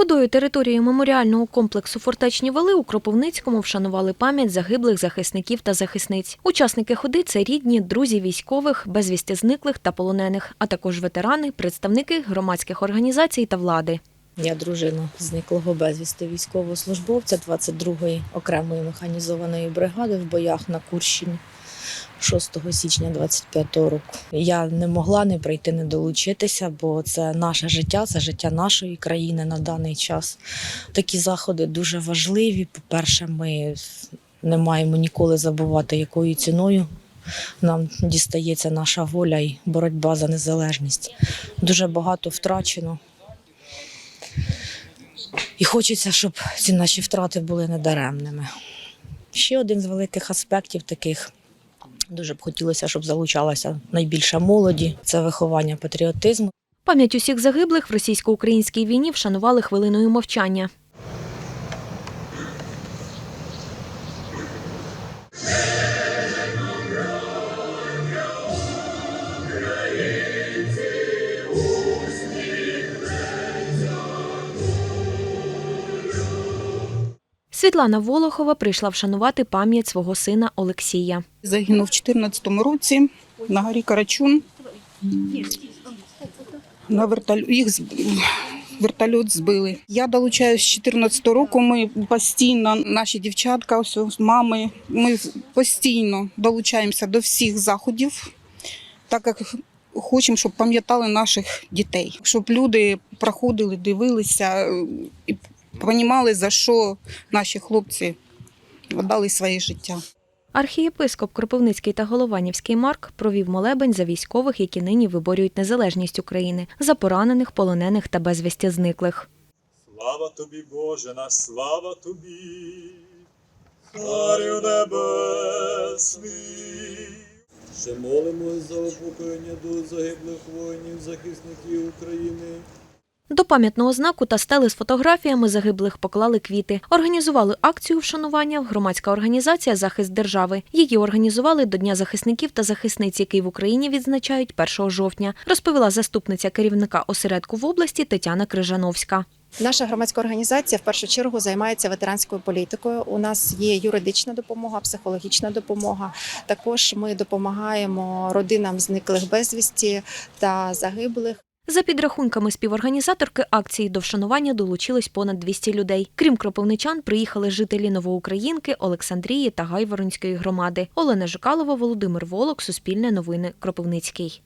Худою територією меморіального комплексу Фортечні Вали у Кропивницькому вшанували пам'ять загиблих захисників та захисниць. Учасники ходи це рідні, друзі військових, безвісти зниклих та полонених, а також ветерани, представники громадських організацій та влади. Я дружина зниклого безвісти військовослужбовця 22-ї окремої механізованої бригади в боях на Курщині 6 січня 25-го року. Я не могла не прийти, не долучитися, бо це наше життя, це життя нашої країни на даний час. Такі заходи дуже важливі. По-перше, ми не маємо ніколи забувати, якою ціною нам дістається наша воля і боротьба за незалежність. Дуже багато втрачено. І хочеться, щоб ці наші втрати були недаремними. Ще один з великих аспектів таких. Дуже б хотілося, щоб залучалася найбільше молоді. Це виховання патріотизму. Пам'ять усіх загиблих в російсько-українській війні вшанували хвилиною мовчання. Світлана Волохова прийшла вшанувати пам'ять свого сина Олексія. Загинув в 2014 році на горі Карачун. На вертоль... Їх вертольот збили. Я долучаюсь з 2014 року. Ми постійно, наші дівчатка, ось мами, ми постійно долучаємося до всіх заходів, так як хочемо, щоб пам'ятали наших дітей, щоб люди проходили, дивилися е, і розуміли, за що наші хлопці віддали своє життя. Архієпископ Кропивницький та Голованівський Марк провів молебень за військових, які нині виборюють незалежність України, за поранених, полонених та безвісті зниклих. Слава тобі, Боже наш, слава тобі, Царю Небесний. Ще молимось за упокоєння до загиблих воїнів, захисників України. До пам'ятного знаку та стели з фотографіями загиблих поклали квіти. Організували акцію вшанування громадська організація Захист держави. Її організували до Дня захисників та захисниць, який в Україні відзначають 1 жовтня, розповіла заступниця керівника осередку в області Тетяна Крижановська. Наша громадська організація в першу чергу займається ветеранською політикою. У нас є юридична допомога, психологічна допомога. Також ми допомагаємо родинам зниклих безвісті та загиблих. За підрахунками співорганізаторки акції до вшанування долучилось понад 200 людей. Крім кропивничан, приїхали жителі Новоукраїнки, Олександрії та Гайворонської громади. Олена Жукалова, Володимир Волок, Суспільне новини, Кропивницький.